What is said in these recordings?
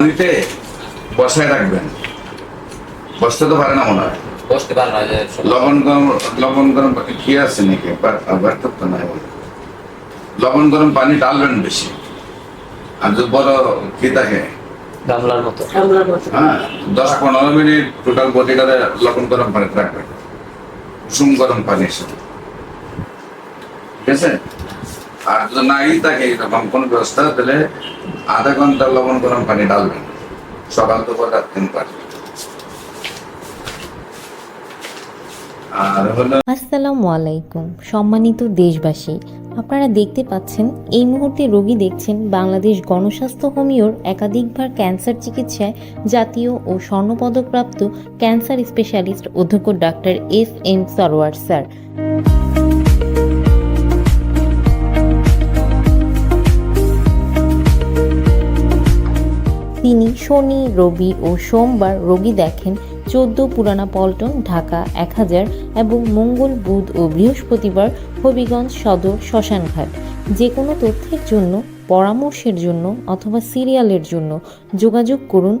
পানিতে বসায় রাখবেন। বসতে তো পারে না মনে হয়। বসতে পারে না লবণ গরম লবণ গরম পানি কি আছে নাকি? ব্যর্থ তো নাই বলে। লবণ গরম পানি ডালবেন বেশি। আর যদি বড় কি থাকে? গামলার মতো। হ্যাঁ দশ পনেরো মিনিট টোটাল বডিটাতে লবণ গরম পানি রাখবেন। কুসুম গরম পানি সাথে ঠিক আছে? আর যদি নাই থাকে এরকম কোনো ব্যবস্থা, তাহলে আধা ঘণ্টা লবণ গরম পানি ডালবেন সকাল দুপুর রাত তিন পারবেন আসসালামু আলাইকুম, সম্মানিত দেশবাসী, আপনারা দেখতে পাচ্ছেন, এই মুহূর্তে রোগী দেখছেন বাংলাদেশ গণস্বাস্থ্য হোমিওর একাধিকবার ক্যান্সার চিকিৎসায় জাতীয় ও স্বর্ণপদকপ্রাপ্ত ক্যান্সার স্পেশালিস্ট অধ্যক্ষ doctor S M Sarwar sir. তিনি শনি, রবি ও সোমবার রোগী দেখেন চোদ্দ পুরানা পল্টন, ঢাকা এক হাজার এবং মঙ্গল, বুধ ও বৃহস্পতিবার হবিগঞ্জ সদর শ্মশানঘাট। যে কোনো তথ্যের জন্য, পরামর্শের জন্য অথবা সিরিয়ালের জন্য যোগাযোগ করুন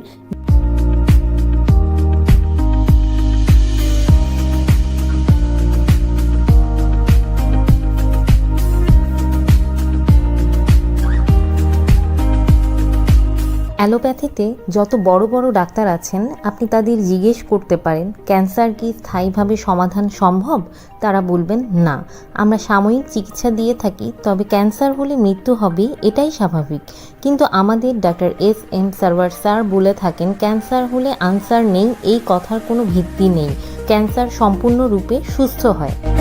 অ্যালোপ্যাথিতে যত বড় বড় ডাক্তার আছেন, আপনি তাদের জিজ্ঞেস করতে পারেন, ক্যান্সার কি স্থায়ীভাবে সমাধান সম্ভব? তারা বলবেন, না। আমরা সাময়িক চিকিৎসা দিয়ে থাকি, তবে ক্যান্সার হলে মৃত্যু হবে, এটাই স্বাভাবিক। কিন্তু আমাদের doctor S M Sarwar sir বলে থাকেন, ক্যান্সার হলে আনসার নেই, এই কথার কোনো ভিত্তি নেই। ক্যান্সার সম্পূর্ণরূপে সুস্থ হয়।